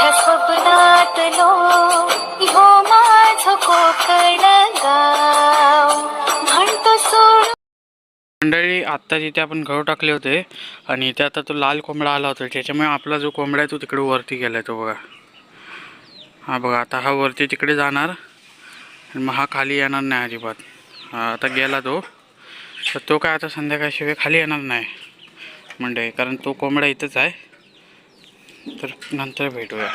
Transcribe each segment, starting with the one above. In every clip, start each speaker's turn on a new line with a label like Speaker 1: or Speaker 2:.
Speaker 1: माझ्या स्वप्नातलो हो माझ कोकण गाव. म्हणतो सोड.
Speaker 2: मंडळी आत्ता तिथे आपण गहू टाकले होते आणि इथे आता तो लाल कोंबडा आला होता त्याच्यामुळे आपला जो कोंबडा आहे तो तिकडे वरती गेलाय तो बघा. हा बघा आता हा वरती तिकडे जाणार आणि मग हा खाली येणार नाही अजिबात. आता गेला तो. तर तो काय आता संध्याकाळशिवाय खाली येणार नाही मंडळी कारण तो कोंबडा इथंच आहे. तर नंतर भेटूया.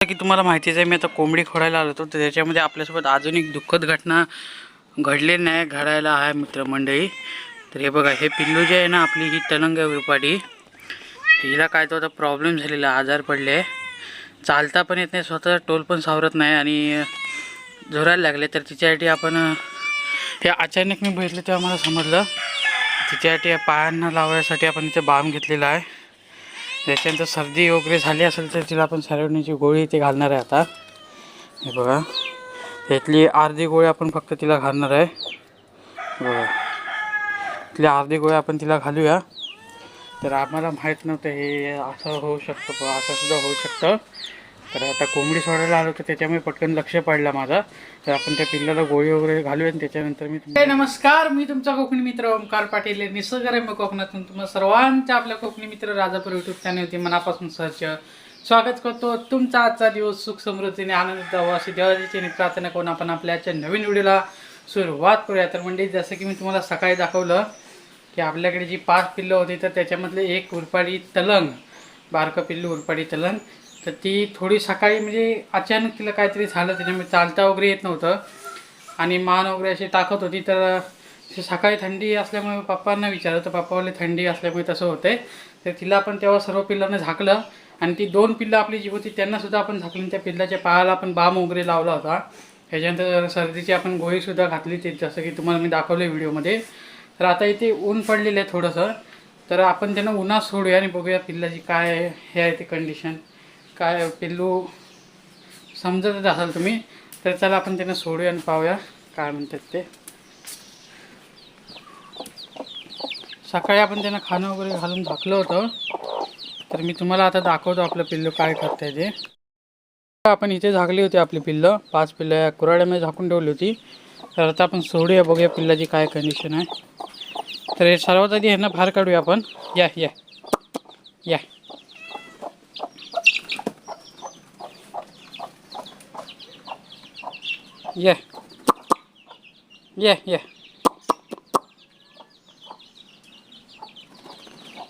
Speaker 2: की तुम्हाला माहितीच आहे मी आता कोंबडी खोडायला आलो होतो तर त्याच्यामध्ये आपल्यासोबत अजून एक दुःखद घटना घडली नाही घडायला आहे मित्रमंडळी. तर हे बघा हे पिल्लू जे आहे ना आपली ही तलंग आहे हिला काय तो आता प्रॉब्लेम झालेला आजार पडले. चालता पण येत नाही स्वतः टोल पण सावरत नाही आणि झोरायला लागले. तर तिच्यासाठी आपण हे अचानक मी बघितलं तेव्हा मला समजलं. तिच्यासाठी पायांना लावायसाठी आपण इथे बाम घेतलेला आहे. त्याच्यानंतर सर्दी वगैरे झाली असेल तर तिला आपण सॅरोनीची गोळी इथे घालणार आहे आता. हे बघा. त्यातली अर्धी गोळी आपण फक्त तिला घालणार आहे. बघा. तिथली अर्धी गोळी आपण तिला घालूया. तर आम्हाला माहीत नव्हतं हे असं होऊ शकतं असं सुद्धा होऊ शकतं. तर आता कोंबडी सोडायला आलो तर त्याच्यामुळे पटकन लक्ष पडला माझा. तर आपण त्या पिल्लाला गोळी वगैरे घालूया आणि त्याच्यानंतर मी तुम- नमस्कार मी तुमचा कोकणी मित्र ओमकार पाटील आहे. निसर्गरम्य कोकणातून तुम्हाला सर्वांच्या आपल्या कोकणी मित्र राजापूर युट्यूब चॅनलवरती मनापासून सहज स्वागत करतो. तुमचा आजचा दिवस सुख समृद्धीने आनंदित जावा अशी देवाची नि प्रार्थना करून आपण आपल्या आजच्या नवीन व्हिडिओला सुरुवात करूया तर म्हणजे जसं की मी तुम्हाला सकाळी दाखवलं की आपल्याकडे जी पाच पिल्लं होती तर त्याच्यामधले एक उरपाडी तलंग बारकं पिल्लू उरपाडी तलंग तर ती थोडी सकाळी म्हणजे अचानक तिला काहीतरी झालं त्याच्यामुळे चालता वगैरे येत नव्हतं. आणि मान वगैरे अशी टाकत होती तर सकाळी थंडी असल्यामुळे पप्पांना विचारलं तर पप्पावाले थंडी असल्यामुळे तसं होते तर तिला आपण तेव्हा सर्व पिल्लांना झाकलं. आणि ती दोन पिल्लं आपली जी होती त्यांनासुद्धा आपण झाकली. त्या पिल्लाच्या पायाला आपण बाम वगैरे लावला होता. त्याच्यानंतर सर्दीची आपण गोळीसुद्धा घातली ते जसं की तुम्हाला मी दाखवलं व्हिडिओमध्ये. तर आता इथे ऊन पडलेलं आहे थोडंसं. तर आपण त्यांना उन्हात सोडूया आणि बघूया पिल्लाची काय हे आहे ते कंडिशन काय पिल्लू समजतच असाल तुम्ही तर चला आपण त्यांना सोडूया आणि पाहूया काय म्हणतात ते. सकाळी आपण त्यांना खाणं वगैरे घालून झाकलं होतं तर मी तुम्हाला आता दाखवतो आपलं पिल्लू काय करतंय ते. आपण इथे झाकली होती आपली पिल्लं पाच पिल्लं या कुराड्यामध्ये झाकून ठेवली होती. तर आता आपण सोडूया बघूया पिल्लाची काय कंडिशन आहे. तर सर्वात आधी ह्यांना बाहेर काढूया आपण. या या. या. ये या या.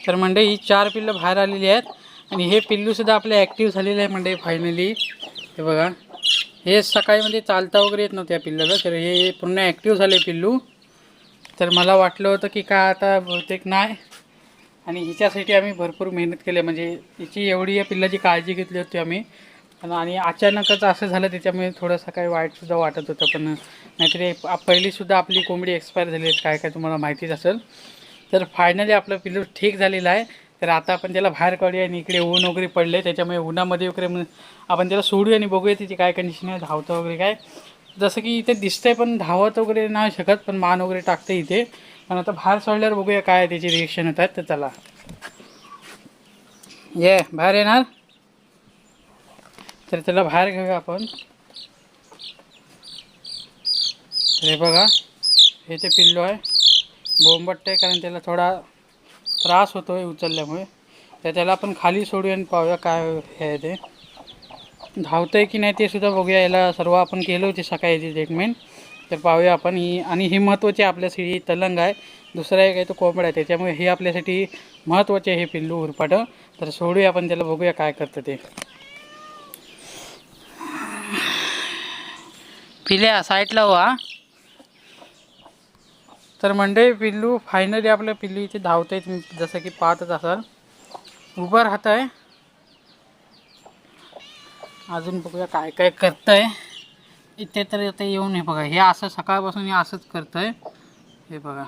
Speaker 2: तर म्हणजे ही चार पिल्लं बाहेर आलेली आहेत आणि हे पिल्लूसुद्धा आपले ॲक्टिव्ह झालेले आहे म्हणजे फायनली हे बघा. हे सकाळी म्हणजे चालता वगैरे येत नव्हत्या पिल्लाला तर हे पूर्ण ॲक्टिव्ह झाले पिल्लू. तर मला वाटलं होतं की काय आता बहुतेक नाही. आणि हिच्यासाठी आम्ही भरपूर मेहनत केली म्हणजे हिची एवढी या पिल्लाची काळजी घेतली होती आम्ही. पण आणि अचानकच असं झालं त्याच्यामुळे थोडंसं काही वाईटसुद्धा वाटत होतं. पण नाहीतरी पहिलीसुद्धा आपली कोंबडी एक्सपायर झाली आहे काय काय तुम्हाला माहितीच असेल. तर फायनली आपलं पिल्लू ठीक झालेलं आहे. तर आता आपण त्याला बाहेर काढूया आणि इकडे ऊन वगैरे पडले त्याच्यामुळे उन्हामध्ये वगैरे आपण त्याला सोडूया आणि बघूया तिची काय कंडिशन आहे धावतं वगैरे काय. जसं की इथे दिसतंय पण धावत वगैरे नाही शकत पण मान वगैरे टाकते इथे. पण आता बाहेर सोडल्यावर बघूया काय त्याची रिएक्शन होत आहेत तर चला. ये बाहेर येणार? तर त्याला बाहेर घेऊया आपण. हे बघा हे ते पिल्लू आहे. बोंबट्ट आहे कारण त्याला थोडा त्रास होतो आहे उचलल्यामुळे. तर त्याला आपण खाली सोडूया आणि पाहूया काय हे आहे ते. धावतं आहे की नाही ते सुद्धा बघूया. याला सर्व आपण केलं होते सकाळी ट्रीटमेंट तर पाहूया आपण ही आणि ही महत्त्वाची आपल्यासाठी तलंग आहे. दुसरा एक आहे तो कोंबडा आहे. त्याच्यामुळे हे आपल्यासाठी महत्त्वाचे आहे हे पिल्लू उरपाटं. तर सोडूया आपण त्याला बघूया काय करतं ते. पिल्या साईडला हो हा तर म्हणजे पिल्लू फायनली आपलं पिल्लू इथे धावत आहे जसं की पाहतच असाल. उभं राहत आहे अजून बघूया काय काय करतंय. इथे तर आता येऊन हे बघा. हे असं सकाळपासून हे असंच करतंय. हे बघा.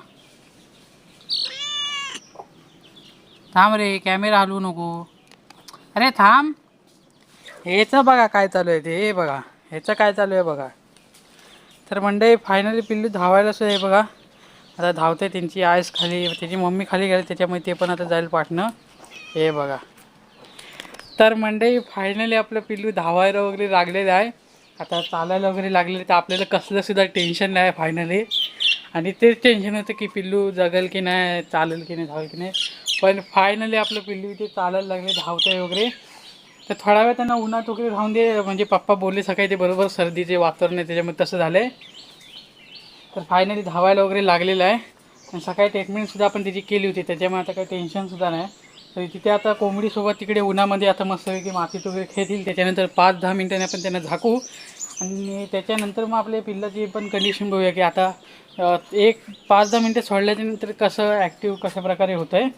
Speaker 2: थांब रे कॅमेरा हलवू नको. अरे थांब. ह्याचं बघा काय चालू आहे ते. हे बघा. ह्याचं काय चालू आहे बघा. तर मंडळी फायनली पिल्लू धावायला सुद्धा आहे बघा. आता धावते त्यांची आईस खाली त्याची मम्मी खाली गेली त्याच्यामुळे ते पण आता जाईल पाठणं हे बघा. तर मंडळी फायनली आपलं पिल्लू धावायला वगैरे लागलेलं आहे. आता चालायला वगैरे लागलेलं तर आपल्याला कसलंसुद्धा टेन्शन नाही फायनली आणि तेच टेन्शन होतं की पिल्लू जगल की नाही चालेल की नाही धावेल की नाही. पण फायनली आपलं पिल्लू इथे चालायला लागले धावतंय वगैरे. तर थोडा वेळ त्यांना उन्हात वगैरे राहून दे म्हणजे पप्पा बोलले सकाळी ते बरोबर सर्दीचे वातावरण आहे त्याच्यामुळे तसं झालं आहे तर फायनली धावायला वगैरे लागलेलं आहे. आणि सकाळी ट्रीटमेंटसुद्धा आपण त्याची केली होती त्याच्यामुळे आता काही टेन्शनसुद्धा नाही. तर तिथे आता कोंबडीसोबत तिकडे उन्हामध्ये आता मस्तपैकी मातीत वगैरे खेळतील त्याच्यानंतर पाच दहा मिनिटांनी आपण त्यांना झाकू. आणि त्याच्यानंतर मग आपल्या पिल्लाची पण कंडिशन बघूया की आता एक पाच दहा मिनटं सोडल्याच्यानंतर कसं ॲक्टिव्ह कशा प्रकारे होतं आहे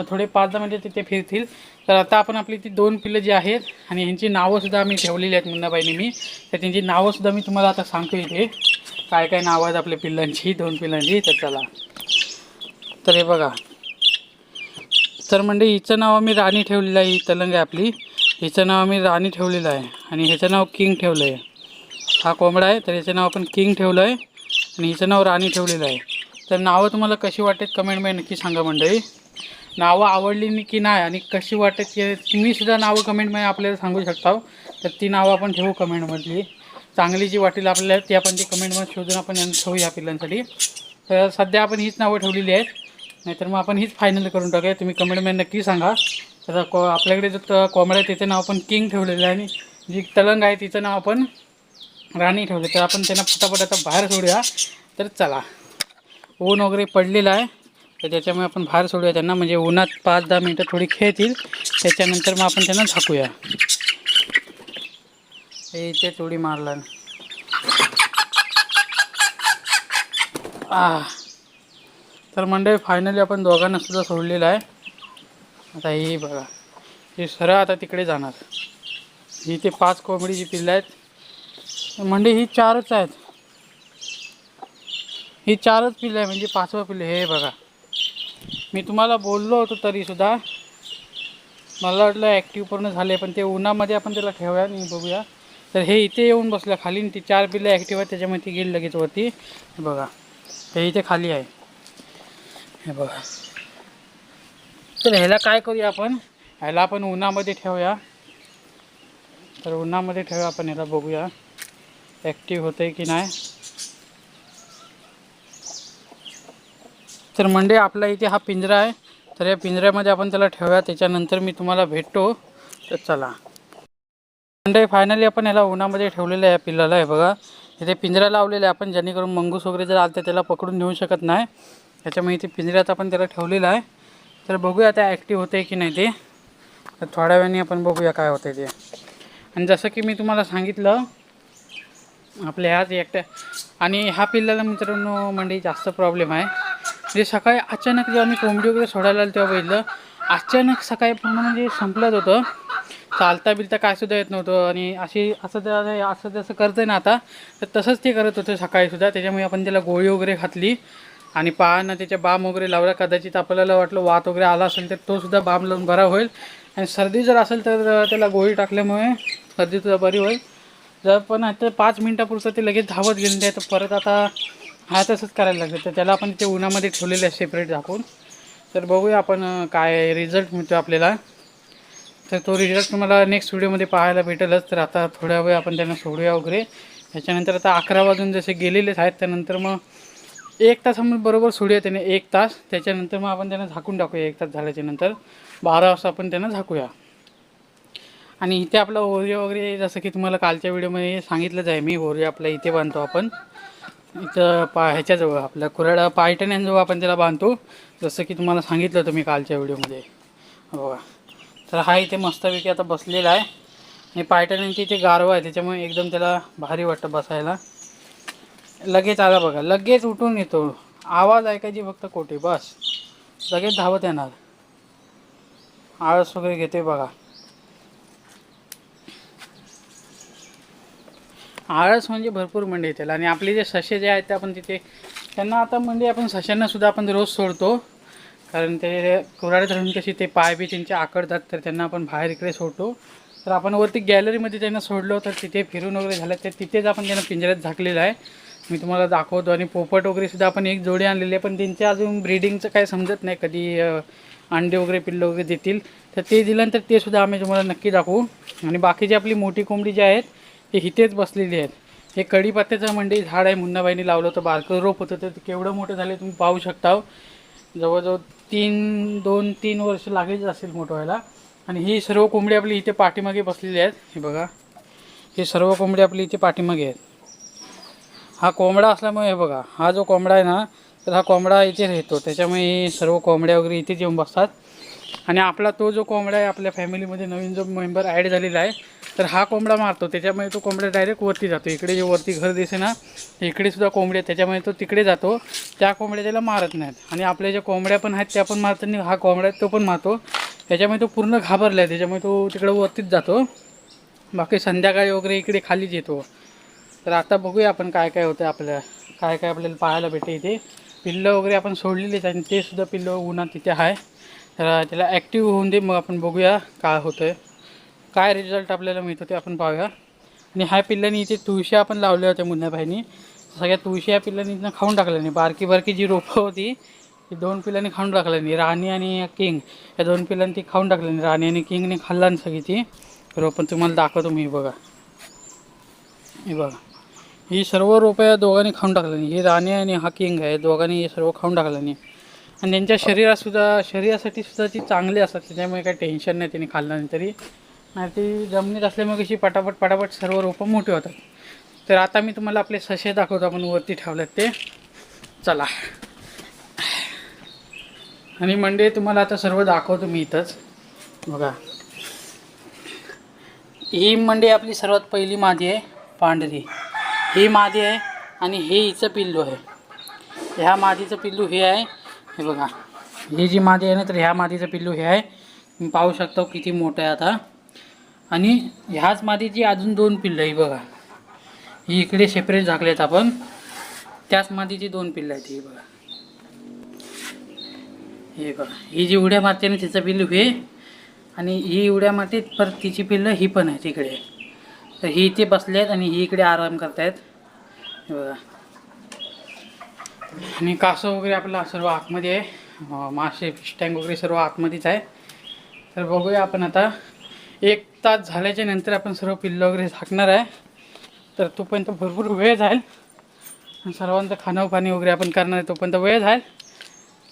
Speaker 2: तर थोडे पाच दहा मिनटं तिथे फिरतील. तर आता आपण आपली ती दोन पिल्लं जी आहेत आणि ह्यांची नावंसुद्धा आम्ही ठेवलेली आहेत मुन्नाबाईने मी. तर त्यांची नावंसुद्धा मी तुम्हाला आता सांगतो इथे. काय काय नावं आहेत आपल्या पिल्लांची दोन पिल्लांची. तर चला. तर हे बघा. तर म्हणजे हिचं नाव आम्ही राणी ठेवलेलं आहे ही तलंग आहे आपली. हिचं नाव आम्ही राणी ठेवलेलं आहे. आणि ह्याचं नाव किंग ठेवलं आहे हा कोंबडा आहे तर ह्याचं नाव आपण किंग ठेवलं आहे आणि हिचं नाव राणी ठेवलेलं आहे. तर नावं तुम्हाला कशी वाटतात कमेंटमध्ये नक्की सांगा मंडळी. नावं आवडली की नाही आणि कशी वाटत की तुम्ही सुद्धा नावं कमेंटमध्ये आपल्याला सांगू शकता. तर ती नावं आपण ठेवू कमेंटमधली. चांगली जी वाटेल आपल्याला ती आपण ती कमेंटमध्ये शोधून आपण ठेवू या पिल्लांसाठी. तर सध्या आपण हीच नावं ठेवलेली आहेत. नाहीतर मग आपण हीच फायनल करून टाकूया. तुम्ही कमेंटमध्ये नक्की सांगा. तर कॉ आपल्याकडे जो कोंबड्या आहे त्याचं नाव आपण किंग ठेवलेलं आहे. आणि जी तलंग आहे तिचं नाव आपण राणी ठेवलं. तर आपण त्यांना फटाफट आता बाहेर सोडूया. तर चला. ऊन वगैरे पडलेलं आहे. तर त्याच्यामुळे आपण बाहेर सोडूया त्यांना. म्हणजे उन्हात पाच दहा मिनटं थोडी खेळतील. त्याच्यानंतर मग आपण त्यांना झाकूया. हे इथे थोडी मारला. आ. तर मंडळी फायनली आपण दोघांना सुद्धा सोडलेलं आहे. आता ही बघा. हे सरळ आता तिकडे जाणार. ही ते पाच कोंबडीची पिल्लं आहेत. म्हणजे ही चारच आहेत. ही चारच पिल्लं आहे. म्हणजे पाचवं पिल्लं. हे बघा. मी तुम्हाला बोललो होतो तरीसुद्धा. मला वाटलं ॲक्टिव्ह पूर्ण झाले पण ते उन्हामध्ये आपण त्याला ठेवूया आणि बघूया. तर हे इथे येऊन बसलं खाली आणि ती चार पिल्लं ॲक्टिव्ह आहेत त्याच्यामुळे ती गेली लगेच वरती. बघा. हे इथे खाली आहे. हे बघा. तर ह्याला काय करूया आपण? ह्याला आपण उन्हामध्ये ठेवूया. तर उन्हामध्ये ठेवूया आपण ह्याला बघूया. ॲक्टिव्ह होतं आहे की नाही? तर म्हणजे आपला इथे हा पिंजरा आहे. तर या पिंजऱ्यामध्ये आपण त्याला ठेवूया. त्याच्यानंतर मी तुम्हाला भेटतो. तर चला. म्हणजे फायनली आपण ह्याला उन्हामध्ये ठेवलेलं आहे या पिल्लाला. आहे बघा. इथे पिंजरा लावलेला आहे आपण. जेणेकरून मंगूस वगैरे जर आलं तर त्याला पकडून नेऊ शकत नाही. त्याच्यामुळे इथे पिंजऱ्यात आपण त्याला ठेवलेलं आहे. तर बघूया आता ॲक्टिव्ह होते की नाही ते. तर थोड्या वेळाने आपण बघूया काय होते ते. आणि जसं की मी तुम्हाला सांगितलं आपल्या ह्याच एकट्या आणि ह्या पिल्लाला मित्रांनो म्हणजे जास्त प्रॉब्लेम आहे. म्हणजे सकाळी अचानक जेव्हा मी कोंबडी वगैरे सोडायला आलो तेव्हा बघितलं अचानक सकाळी पूर्ण म्हणजे संपलंच होतं. चालता बिलता काय सुद्धा येत नव्हतं आणि अशी असं त्या असं जसं करतंय ना आता तर तसंच ते करत होतं सकाळीसुद्धा त्याच्यामुळे आपण त्याला गोळी वगैरे घातली आणि पायानं त्याच्या बाम वगैरे लावला. कदाचित आपल्याला वाटलं वात वगैरे आला असेल तर तो सुद्धा बाम लावून बरा होईल. आणि सर्दी जर असेल तर त्याला गोळी टाकल्यामुळे सर्दी सुद्धा बरी होईल. जर पण आता पाच मिनटापुरतं ते लगेच धावत गेले आहे तर परत आता हा तसंच करायला लागतं. तर त्याला आपण ते उन्हामध्ये ठेवलेलं आहे सेपरेट झाकून. तर बघूया आपण काय रिझल्ट मिळतो आपल्याला. तर तो रिझल्ट तुम्हाला नेक्स्ट व्हिडिओमध्ये पाहायला भेटेलच. तर आता थोड्या वेळ आपण त्यांना सोडूया वगैरे. त्याच्यानंतर आता अकरा वाजून जसे गेलेलेच आहेत त्यानंतर मग एक तासामध्ये बरोबर सोडूया त्याने एक तास. त्याच्यानंतर मग आपण त्यांना झाकून टाकूया एक तास झाल्याच्यानंतर. बारा वाजता आपण त्यांना झाकूया. आणि इथे आपला ओरिया वगैरे जसं की तुम्हाला कालच्या व्हिडिओमध्ये सांगितलंच आहे मी ओरिया आपला इथे बांधतो आपण. इथं पा ह्याच्याजवळ आपल्या कुऱ्हाड पायटण्यांजवळ आपण त्याला बांधतो. जसं की तुम्हाला सांगितलं होतं मी कालच्या व्हिडिओमध्ये. बघा. तर हा इथे मस्तपैकी आता बसलेला आहे. आणि पायटण्यांची इथे गारवा आहे त्याच्यामुळे एकदम त्याला भारी वाटतं बसायला. लगेच आला बघा. लगेच उठून येतो. आवाज ऐकायची फक्त कोठे बस. लगेच धावत येणार. आळस वगैरे घेते बघा. आळस म्हणजे भरपूर मंडी येतील आणि आपले जे ससे जे आहेत ते आपण तिथे त्यांना आता मंडी आपण सशांनासुद्धा आपण रोज सोडतो. कारण ते कुराडे धरून कशी ते पाय बी त्यांचे आकडतात तर त्यांना आपण बाहेर इकडे सोडतो. तर आपण वरती गॅलरीमध्ये त्यांना सोडलो तर तिथे फिरून वगैरे झालं तर तिथेच आपण त्यांना पिंजऱ्यात झाकलेलं आहे. मी तुम्हाला दाखवतो. आणि पोपट वगैरेसुद्धा आपण एक जोडी आणलेली आहे पण त्यांचे अजून ब्रीडिंगचं काय समजत नाही. कधी अंडे वगैरे पिल्लं वगैरे देतील. तर ते दिल्यानंतर ते सुद्धा आम्ही तुम्हाला नक्की दाखवू. आणि बाकीची आपली मोठी कोंबडी जी आहेत हे इथेच बसलेली आहेत. हे कढीपत्त्याचं मंडई झाड आहे मुन्नाबाईने लावलं होतं बारकं रोप होतं. तर ते केवढं मोठं झालं तुम्ही पाहू शकता. जवळजवळ तीन दोन तीन वर्ष लागेच असेल मोठं व्हायला. आणि ही सर्व कोंबडी आपली इथे पाठीमागे बसलेली आहेत. हे बघा. हे सर्व कोंबडी आपली इथे पाठीमागे आहेत. हा कोंबडा असल्यामुळे हे बघा हा जो कोंबडा आहे ना तर हा कोंबडा इथे राहतो. त्याच्यामुळे सर्व कोंबड्या वगैरे इथेच येऊन बसतात. आणि आपला तो जो कोंबडा आहे आपल्या फॅमिलीमध्ये नवीन जो मेंबर ॲड झालेला आहे तर हा कोंबडा मारतो त्याच्यामुळे तो कोंबडा डायरेक्ट वरती जातो. इकडे जे वरती घर दिसे ना इकडे सुद्धा कोंबडी त्याच्यामुळे तो तिकडे जातो. त्या कोंबड्या त्याला मारत नाहीत. आणि आपल्या ज्या कोंबड्या पण आहेत त्या पण मारताना हा कोंबडा तो पण मारतो. त्याच्यामुळे तो पूर्ण घाबरला आहे त्याच्यामुळे तो तिकडे वरतीच जातो. बाकी संध्याकाळी वगैरे इकडे खालीच येतो. तर आता बघूया आपण काय काय होतं आपल्या काय काय आपल्याला पाहायला भेटते इथे. पिल्लं वगैरे आपण सोडलेलीच आणि ते सुद्धा पिल्लं उन्हात तिथे आहे. तर त्याला ॲक्टिव्ह होऊन दे मग आपण बघूया काय होतं आहे काय रिझल्ट आपल्याला मिळतो ते आपण पाहूया. आणि ह्या पिल्लांनी इथे तुळशी आपण लावल्या होत्या मुन्नाबाईनी सगळ्या तुळशी या पिल्लांनी इथनं खाऊन टाकल्याने बारकी बारकी जी रोपं होती ती दोन पिल्लांनी खाऊन टाकल्याने राणी आणि किंग या दोन पिल्लांनी ती खाऊन टाकल्याने राणी आणि किंगने खाल्ला ना सगळी ती रोपं. तुम्हाला दाखवतो मी बघा. हे बघा. ही सर्व रोपं या दोघांनी खाऊन टाकल्याने ही राणी आणि हा किंग आहे. दोघांनी हे सर्व खाऊन टाकल्याने आणि त्यांच्या शरीरातसुद्धा शरीरासाठी सुद्धा ती चांगली असतात. त्याच्यामुळे काही टेन्शन नाही. त्यांनी खाल्ल्याने नाही तरी. नाही ती जमिनीत असल्यामुळे कशी पटापट पटापट सर्व रोपं मोठी होतात. तर आता मी तुम्हाला आपले ससे दाखवतो आपण वरती ठेवलेत ते. चला. आणि मंडे तुम्हाला आता सर्व दाखवतो मी इथंच. बघा. ही मंडई आपली सर्वात पहिली मादी आहे पांढरी. ही मादी आहे आणि हे हिचं पिल्लू आहे. ह्या मादीचं पिल्लू हे आहे हे बघा. ही जी मादी आहे ना तर ह्या मादीचं पिल्लू हे आहे. मी पाहू शकतो किती मोठं आहे आता. आणि ह्याच मातीची अजून दोन पिल्लं आहे बघा. ही इकडे सेपरेट झाकलेत आपण. त्याच मातीची दोन पिल्लं आहेत ही बघा. हे बघा. ही जी उड्या मारते ना तिचं पिल्लू हे आणि ही उड्या मारते परत तिची पिल्लं ही पण आहे तिकडे तर ही इथे बसले आहेत आणि ही इकडे आराम करतायत. हे बघा. आणि कासव वगैरे आपला सर्व आतमध्ये आहे. मासे फिश टँक वगैरे सर्व आतमध्येच आहे. तर बघूया आपण आता एक तास झाल्याच्यानंतर आपण सर्व पिल्लं वगैरे झाकणार आहे. तर तोपर्यंत भरपूर वेळ जाईल. सर्वांचं खाणं पाणी वगैरे आपण करणार आहे तोपर्यंत वेळ जाईल.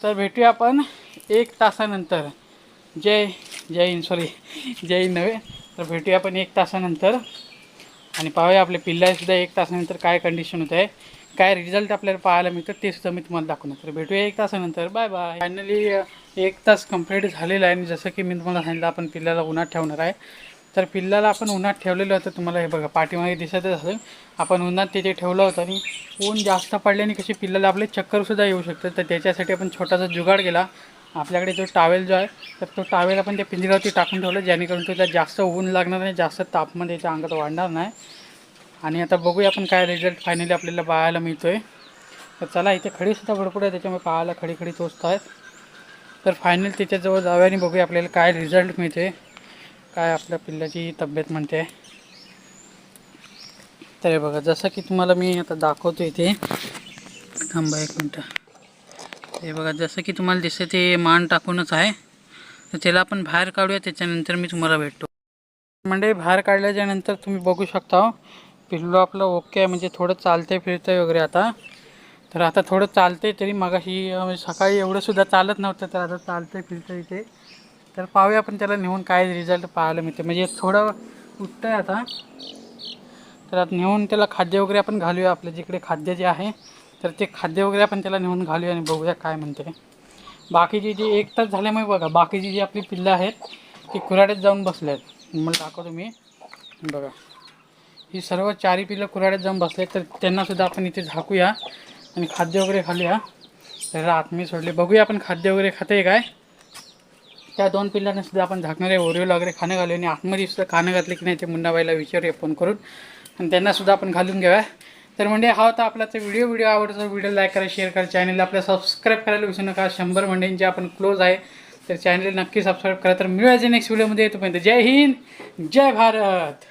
Speaker 2: तर भेटूया आपण एक तासानंतर. जय जय हिंद सॉरी जय हिंद नव्हे. तर भेटूया आपण एक तासानंतर. आणि पाहूया आपल्या पिल्लासुद्धा एक तासानंतर काय कंडिशन होत आहे काय रिझल्ट आपल्याला पाहायला मिळतं ते सुद्धा मी तुम्हाला दाखवणार. तर भेटूया एक तासानंतर. बाय बाय फायनली एक तास कंप्लीट झालेला आहे. आणि जसं की मी तुम्हाला सांगितलं आपण पिल्लाला उन्हात ठेवणार आहे. तर पिल्लाला आपण उन्हात ठेवलेलं होतं तुम्हाला हे बघा पाठीमागे दिसतच असेल. आपण उन्हात तिथे ठेवलं होतं आणि ऊन जास्त पडल्याने कशी पिल्लाला आपले चक्करसुद्धा येऊ शकतं तर त्याच्यासाठी आपण छोटासा जुगाड केला. आपल्याकडे जो टावेल जो आहे तर तो टावेल आपण त्या पिंजऱ्यावरती टाकून ठेवला जेणेकरून त्याला जास्त ऊन लागणार नाही जास्त तापमान त्याच्या अंगात वाढणार नाही. आणि आता बघूया आपण काय रिझल्ट फायनली आपल्याला पाहायला मिळतो आहे तर चला इथे खडीसुद्धा भरपूर आहे त्याच्यामुळे पाहायला खडी खडी टोचत आहेत. तर फायनल त्याच्याजवळ जाऊया आणि बघूया आपल्याला काय रिझल्ट मिळते काय आपल्या पिल्लाची तब्येत म्हणते. तर हे बघा जसं की तुम्हाला मी आता दाखवतो इथे. थांबा एक मिनटं. हे बघा जसं की तुम्हाला दिसतं ते मान टाकूनच आहे. तर त्याला आपण बाहेर काढूया त्याच्यानंतर मी तुम्हाला भेटतो. म्हणजे बाहेर काढल्याच्या नंतर तुम्ही बघू शकता हो, पिल्लू आपलं ओके आहे म्हणजे थोडं चालते फिरतंय वगैरे आता. तर आता थोडं चालते तरी मगाशी म्हणजे सकाळी एवढंसुद्धा चालत नव्हतं तर आता चालतंय फिरतं इथे. तर पाहूया आपण त्याला नेऊन काय रिझल्ट पाहायला मिळते म्हणजे थोडं उठतंय आता. तर आता नेऊन त्याला खाद्य वगैरे आपण घालूया आपलं जिकडे खाद्य जे आहे. तर ते खाद्य वगैरे आपण त्याला नेऊन घालूया आणि बघूया काय म्हणते. बाकीची जी एक तास झाल्यामुळे बघा बाकीची जी आपली पिल्लं आहेत ती कुऱ्हाड्यात जाऊन बसले आहेत मला दाखवतो मी. बघा. ही सर्व चारी पिल्लं कुऱ्हाड्यात जाऊन बसले तर त्यांनासुद्धा आपण इथे झाकूया आणि खाद्य वगैरे खालूया तर आत्मी सोडले. बघूया आपण खाद्य वगैरे खाते काय. त्या दोन पिल्लांना सुद्धा आपण झाकणारे ओरिओला वगैरे खाणं घालू आणि आतमध्ये सुद्धा खाणं घातले की नाही ते मुन्नाबाईला विचारूया फोन करून. आणि त्यांना सुद्धा आपण घालून घेऊया. तर म्हणजे हा होता आपला तर व्हिडिओ व्हिडिओ आवडतो व्हिडिओ लाईक करा शेअर करा. चॅनलला आपल्या सबस्क्राईब करायला विसरू नका. शंभर मंडळींचे आपण क्लोज आहे. तर चॅनल नक्की सबस्क्राईब करा. तर मिळायचे नेक्स्ट व्हिडिओमध्ये येतोपर्यंत. जय हिंद. जय भारत.